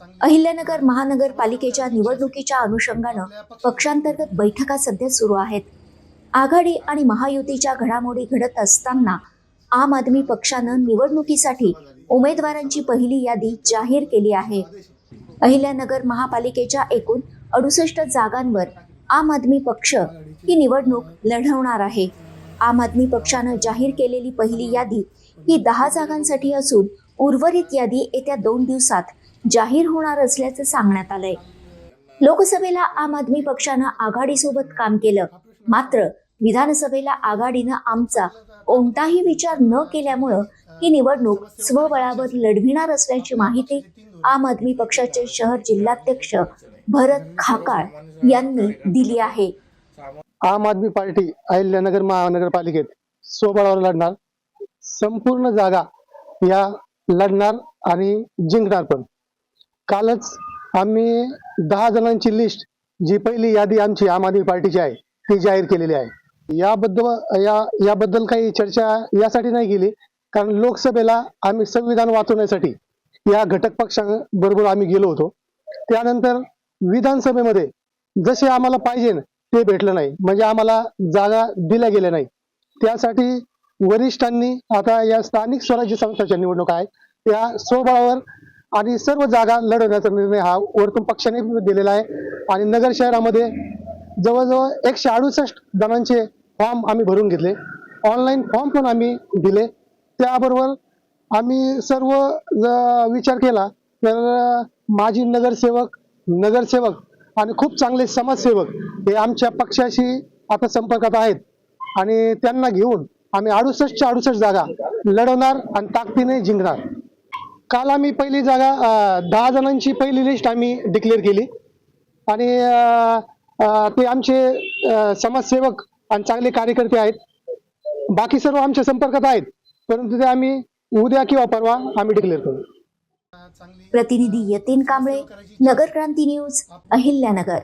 अहिल्यानगर महानगरपालिकेच्या निवडणुकीच्या अनुषंगानं पक्षांतर्गत बैठका सध्या सुरू आहेत. आघाडी आणि महायुतीच्या घडामोडी घडत असताना आम आदमी पक्षानं निवडणुकीसाठी उमेदवारांची पहिली यादी जाहीर केली आहे. अहिल्यानगर महापालिकेच्या एकूण अडुसष्ट जागांवर आम आदमी पक्ष ही निवडणूक लढवणार आहे. आम आदमी पक्षानं जाहीर केलेली पहिली यादी ही दहा जागांसाठी असून उर्वरित यादी येत्या दोन दिवसात जाहीर होणार असल्याचं सांगण्यात आलंय. लोकसभेला आम आदमी पक्षानं आघाडीसोबत काम केलं. मात्र विधानसभेला आघाडीनं आमचा कोणताही विचार न केल्यामुळं ही निवडणूक स्वबळावर लढविणार असल्याची माहिती आम आदमी पक्षाचे शहर जिल्हाध्यक्ष भरत खाकाळ यांनी दिली आहे. आम आदमी पार्टी अहिल्यानगर महानगरपालिकेत स्वबळावर लढणार. संपूर्ण जागा या लढणार आणि जिंकणार पण. कालच आम्ही दहा जणांची लिस्ट जी पहिली यादी आमची आम आदमी पार्टीची आहे ती जाहीर केलेली आहे. याबद्दल या याबद्दल काही चर्चा यासाठी नाही केली कारण लोकसभेला आम्ही संविधान वाचवण्यासाठी या घटक पक्षांबरोबर आम्ही गेलो होतो. त्यानंतर विधानसभेमध्ये जसे आम्हाला पाहिजे ते भेटलं नाही. म्हणजे आम्हाला जागा दिल्या गेल्या नाही. त्यासाठी वरिष्ठांनी आता या स्थानिक स्वराज्य संस्थांच्या निवडणुका आहेत. त्या स्वबळावर आणि सर्व जागा लढवण्याचा निर्णय हा वरतून पक्षाने दिलेला आहे. आणि नगर शहरामध्ये जवळजवळ एकशे अडुसष्ट जणांचे फॉर्म आम्ही भरून घेतले. ऑनलाईन फॉर्म पण आम्ही दिले. त्याबरोबर आम्ही सर्व विचार केला तर माजी नगरसेवक नगरसेवक आणि खूप चांगले समाजसेवक हे आमच्या पक्षाशी आता संपर्कात आहेत. आणि त्यांना घेऊन आम्ही अडुसष्टच्या अडुसष्ट जागा लढवणार आणि ताकदीने जिंकणार. काल आम्ही पहिली जागा दहा जणांची पहिली लिस्ट आम्ही डिक्लेअर केली. आणि ते आमचे समाजसेवक आणि चांगले कार्यकर्ते आहेत. बाकी सर्व आमच्या संपर्कात आहेत. परंतु ते आम्ही उद्या किंवा परवा आम्ही डिक्लेअर करू. प्रतिनिधी यतीन कांबळे नगर क्रांती न्यूज अहिल्यानगर.